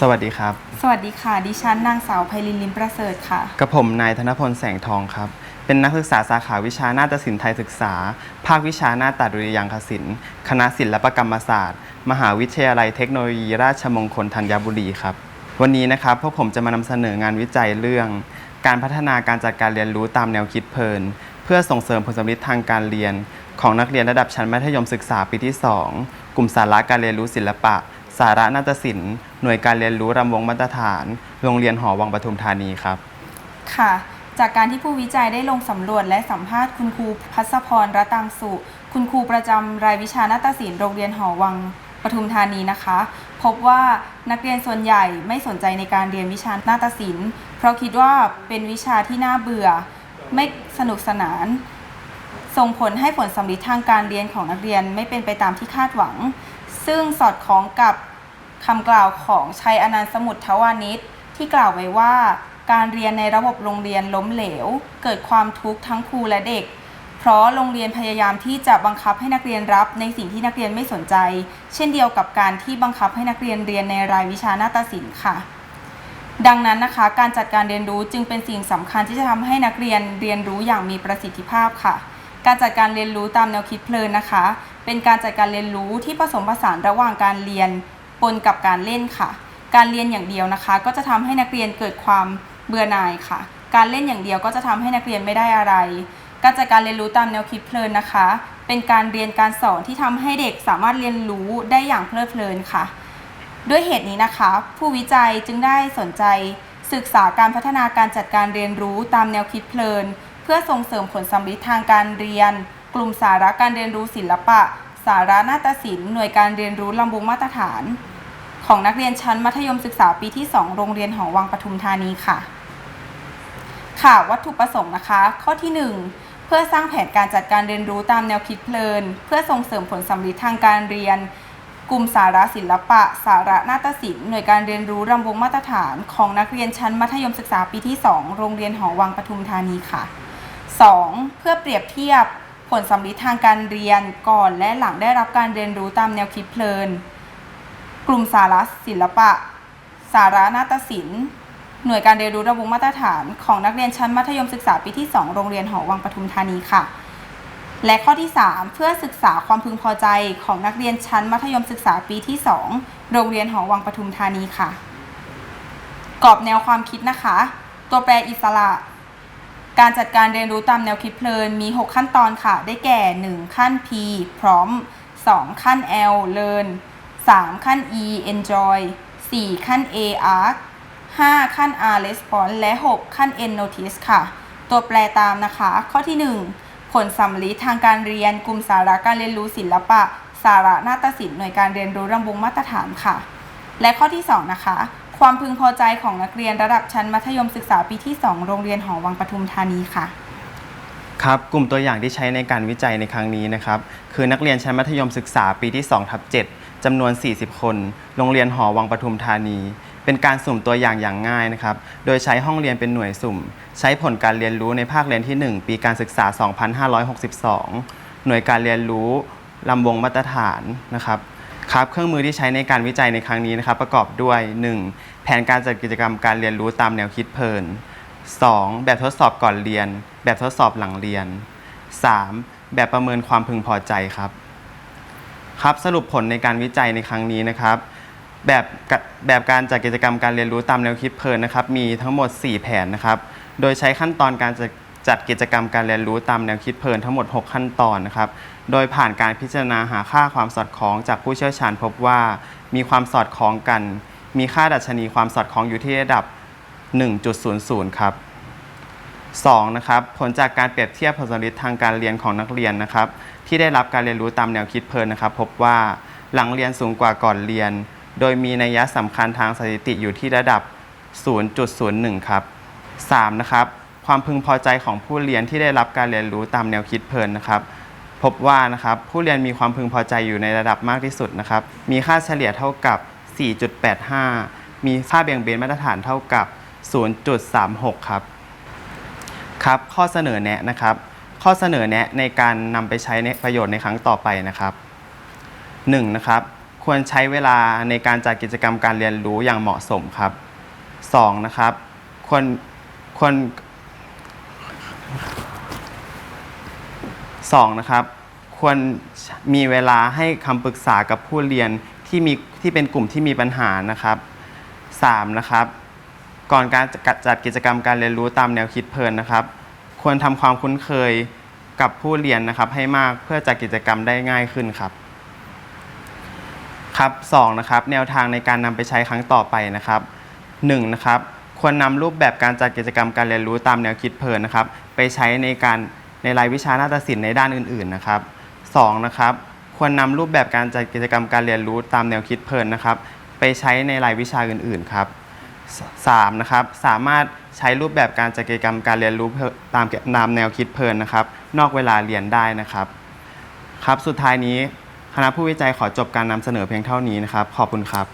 สวัสดีครับ สวัสดีค่ะ ดิฉันนางสาวไพลินลิมประเสริฐค่ะ กับผมนายธนพลแสงทองครับ เป็นนักศึกษาสาขาวิชานาฏศิลป์ไทยศึกษา ภาควิชานาฏดุริยางคศิลป์ คณะศิลปกรรมศาสตร์ มหาวิทยาลัยเทคโนโลยีราชมงคลธัญบุรีครับ วันนี้นะครับพวกผมจะมานำเสนองานวิจัยเรื่อง การพัฒนาการจัดการเรียนรู้ตามแนวคิดเพลิน เพื่อส่งเสริมผลสำลิดทางการเรียน ของนักเรียนระดับชั้นมัธยมศึกษาปีที่ 2 กลุ่มสาระการเรียนรู้ศิลปะ สาระนาฏศิลป์หน่วยการเรียนรู้รำวงมาตรฐาน โรงเรียนหอวังปทุมธานีครับ ค่ะ จากการที่ผู้วิจัยได้ลงสำรวจและสัมภาษณ์คุณครูพัสพร รัตังสุ คุณครูประจำรายวิชานาฏศิลป์โรงเรียนหอวังปทุมธานีนะคะ พบว่านักเรียนส่วนใหญ่ไม่สนใจในการเรียนวิชานาฏศิลป์ เพราะคิดว่าเป็นวิชาที่น่าเบื่อ ไม่สนุกสนาน ส่งผลให้ผลสำลิดทางการเรียนของนักเรียนไม่เป็นไปตามที่คาดหวัง ซึ่งสอดคล้องกับคำกล่าวของชัยอนันต์สมุทรทวานิชที่กล่าวไว้ว่า การเรียนในระบบโรงเรียนล้มเหลว เกิดความทุกข์ทั้งครูและเด็ก เพราะโรงเรียนพยายามที่จะบังคับให้นักเรียนรับในสิ่งที่นักเรียนไม่สนใจ เช่นเดียวกับการที่บังคับให้นักเรียนเรียนในรายวิชาหน้าฏศิลป์ค่ะ ดังนั้นนะคะ การจัดการเรียนรู้จึงเป็นสิ่งสำคัญที่จะทำให้นักเรียนเรียนรู้อย่างมีประสิทธิภาพค่ะ การจัดการเรียนรู้ตามแนวคิดเพลินนะคะ เป็นการจัดการเรียนรู้ที่ผสมผสานระหว่างการเรียนปนกับการเล่นค่ะ การเรียนอย่างเดียวนะคะ ก็จะทำให้นักเรียนเกิดความเบื่อหน่ายค่ะ การเล่นอย่างเดียวก็จะทำให้นักเรียนไม่ได้อะไร การจัดการเรียนรู้ตามแนวคิดเพลินนะคะ เป็นการเรียนการสอนที่ทำให้เด็กสามารถเรียนรู้ได้อย่างเพลิดเพลินค่ะ ด้วยเหตุนี้นะคะ ผู้วิจัยจึงได้สนใจศึกษาการพัฒนาการจัดการเรียนรู้ตามแนวคิดเพลิน เพื่อส่งเสริมผลสำลิดทางการเรียน กลุ่มสาระการเรียนรู้ศิลปะ สาระนาฏศิลป์หน่วยการเรียนรู้ลำบุงมาตรฐาน ของนักเรียนชั้นมัธยมศึกษาปีที่ 2 โรงเรียนหอวังปทุมธานีค่ะ ค่ะวัตถุประสงค์นะคะ ข้อที่ 1 เพื่อสร้างแผนการจัดการเรียนรู้ตามแนวคิดเพลิน เพื่อส่งเสริมผลสำลิดทางการเรียนกลุ่มสาระศิลปะ สาระนาฏศิลป์หน่วยการเรียนรู้รำวงมาตรฐาน ของนักเรียนชั้นมัธยมศึกษาปีที่ 2 โรงเรียนหอวังปทุมธานีค่ะ 2. เพื่อเปรียบเทียบ ผลสำลิดทางการเรียนก่อนและหลังได้รับการเรียนรู้ตามแนวคิดเพลิน กลุ่มสาระศิลปะ สาระนาฏศิลป์ หน่วยการเรียนรู้ระบุมาตรฐาน ของนักเรียนชั้นมัธยมศึกษาปีที่ 2 โรงเรียนหอวังปทุมธานีค่ะ และข้อที่ 3 เพื่อศึกษาความพึงพอใจของนักเรียนชั้นมัธยมศึกษาปีที่ 2 โรงเรียนหอวังปทุมธานีค่ะ กรอบแนวความคิดนะคะ ตัวแปรอิสระ การจัดการเรียนรู้ตามแนวคิดเพลินมี 6 ขั้นตอนค่ะ ได้แก่ 1 ขั้น P พร้อม 2 ขั้น L learn 3 ขั้น E enjoy 4 ขั้น A arc 5 ขั้น R response และ 6 ขั้น N notice ค่ะ ตัวแปรตามนะคะ ข้อที่ 1 ผลสำลิดทางการเรียน กลุ่มสาระการเรียนรู้ศิลปะ สาระนาฏศิลป์หน่วยการเรียนรู้รำวงมาตรฐานค่ะ และข้อที่ 2 นะคะ ความพึงพอใจของนักเรียนระดับชั้นมัธยมศึกษาปีที่ 2 โรงเรียนหอวังปทุมธานีค่ะ ครับกลุ่มตัวอย่างที่ใช้ในการวิจัยในครั้งนี้นะครับคือนักเรียนชั้นมัธยมศึกษาปีที่2ทับ7จำนวน 40 คน โรงเรียนหอวังปทุมธานี เป็นการสุ่มตัวอย่างอย่างง่ายนะครับโดยใช้ห้องเรียนเป็นหน่วยสุ่ม ใช้ผลการเรียนรู้ในภาคเรียนที่ 1 ปีการศึกษา 2562 หน่วยการเรียนรู้ลำวงมาตรฐานนะครับ ครับเครื่องมือที่ใช้ในการวิจัยในครั้งนี้นะครับประกอบด้วย 1. แผนการจัดกิจกรรมการเรียนรู้ตามแนวคิดเพลิน 2. แบบทดสอบก่อนเรียน แบบทดสอบหลังเรียน 3. แบบประเมินความพึงพอใจครับ ครับสรุปผลในการวิจัยในครั้งนี้นะครับ แบบแบบการจัดกิจกรรมการเรียนรู้ตามแนวคิดเพลินนะครับ มีทั้งหมด 4 แผนนะครับ โดยใช้ขั้นตอนการจัด จัดกิจกรรมการเรียนรู้ตามแนวคิดเพลินทั้งหมด 6 ขั้นตอนนะครับ โดยผ่านการพิจารณาหาค่าความสอดคล้องจากผู้เชี่ยวชาญพบว่า มีความสอดคล้องกัน มีค่าดัชนีความสอดคล้องอยู่ที่ระดับ 1.00 ครับ 2 นะครับผลจากการเปรียบเทียบผลสำลิดทางการเรียนของนักเรียนนะครับ ที่ได้รับการเรียนรู้ตามแนวคิดเพลินนะครับ พบว่าหลังเรียนสูงกว่าก่อนเรียน โดยมีนัยสำคัญทางสถิติอยู่ที่ระดับ 0.01 ครับ 3. นะครับ ความพึงพอใจของผู้เรียนที่ได้รับการเรียนรู้ตามแนวคิดเพลินนะครับ พบว่านะครับผู้เรียนมีความพึงพอใจอยู่ในระดับมากที่สุดนะครับ มีค่าเฉลี่ยเท่ากับ 4.85 มีค่าเบี่ยงเบนมาตรฐานเท่ากับ 0.36 ครับครับข้อเสนอแนะนะครับ ข้อเสนอแนะในการนำไปใช้ในประโยชน์ในครั้งต่อไปนะครับ 1. นะครับควรใช้เวลาในการจัดกิจกรรมการเรียนรู้อย่างเหมาะสมครับ 2. นะครับควรควร 2. นะครับ ควรมีเวลาให้คำปรึกษากับผู้เรียนที่มีที่เป็นกลุ่มที่มีปัญหานะครับ 3. นะครับ ก่อนการจัดกิจกรรมการเรียนรู้ตามแนวคิดเพลินนะครับ ควรทำความคุ้นเคยกับผู้เรียนนะครับให้มากเพื่อจัดกิจกรรมได้ง่ายขึ้นครับ ครับ 2 นะครับ แนวทางในการนำไปใช้ครั้งต่อไปนะครับ 1 นะครับ ควรนำรูปแบบการจัดกิจกรรมการเรียนรู้ตามแนวคิดเพลินนะครับ ไปใช้ในการในรายวิชานาฏศิลป์ในด้านอื่น ๆนะครับ 2 นะครับ ควรนำรูปแบบการจัดกิจกรรมการเรียนรู้ตามแนวคิดเพลินนะครับ ไปใช้ในรายวิชาอื่น ๆ ครับ 3 นะครับ สามารถใช้รูปแบบการจัดกิจกรรมการเรียนรู้ตามตามแนวคิดเพลินนะครับ นอกเวลาเรียนได้นะครับ ครับ สุดท้ายนี้คณะผู้วิจัยขอจบการนำเสนอเพียงเท่านี้นะครับ ขอบคุณครับ